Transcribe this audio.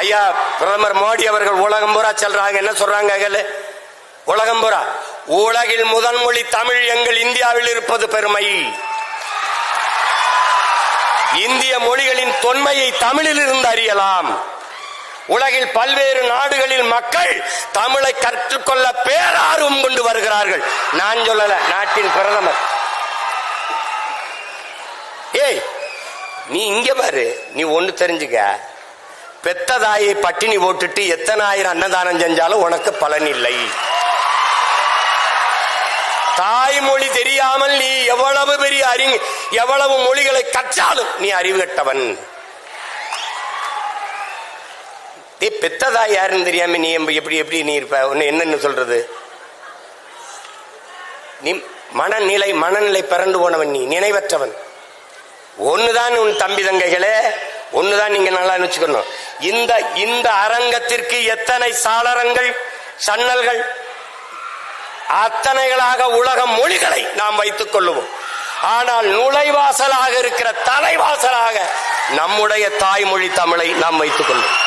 ஐயா பிரதமர் மோடி அவர்கள் உலகம் பூரா செல்றாங்க. என்ன சொல்றாங்க அகல உலகம் பூரா. உலகில் முதல் மொழி தமிழ் எங்கள் இந்தியாவில் இருப்பது பெருமை. இந்திய மொழிகளின் தொன்மையை தமிழில் இருந்து அறியலாம். உலகில் பல்வேறு நாடுகளில் மக்கள் தமிழை கற்றுக்கொள்ள பேரார்வம் கொண்டு வருகிறார்கள். நான் சொல்லல நாட்டின் பிரதமர். ஏய் நீ இங்க பாரு. நீ ஒன்னு தெரிஞ்சுக்க. பெத்த தாயை பட்டினி போட்டுட்டு எத்தனை ஆயிரம் அன்னதானம் செஞ்சாலும் உனக்கு பலன் இல்லை. தாய்மொழி தெரியாமல் நீ எவ்வளவு பெரிய அறி எவ்வளவு மொழிகளை கற்றாலும் நீ அறிவு கட்டவன். ஏ பெத்ததா யாருன்னு தெரியாம நீ எம்ப- எப்படி எப்படி நீ இருப்ப? ஒன்னு என்னன்னு சொல்றது? நீ மனநிலை மனநிலை பிறண்டு போனவன் நீ நினைவற்றவன். ஒண்ணுதான் உன் தம்பி தங்கைகளே ஒண்ணுதான் நீங்க நல்லா நினைச்சுக்கணும் இந்த இந்த அரங்கத்திற்கு எத்தனை சாளரங்கள் சன்னல்கள் அத்தனைகளாக உலக மொழிகளை நாம் வைத்துக் கொள்ளுவோம். ஆனால் நுழைவாசலாக இருக்கிற தலைவாசலாக நம்முடைய தாய்மொழி தமிழை நாம் வைத்துக் கொள்வோம்.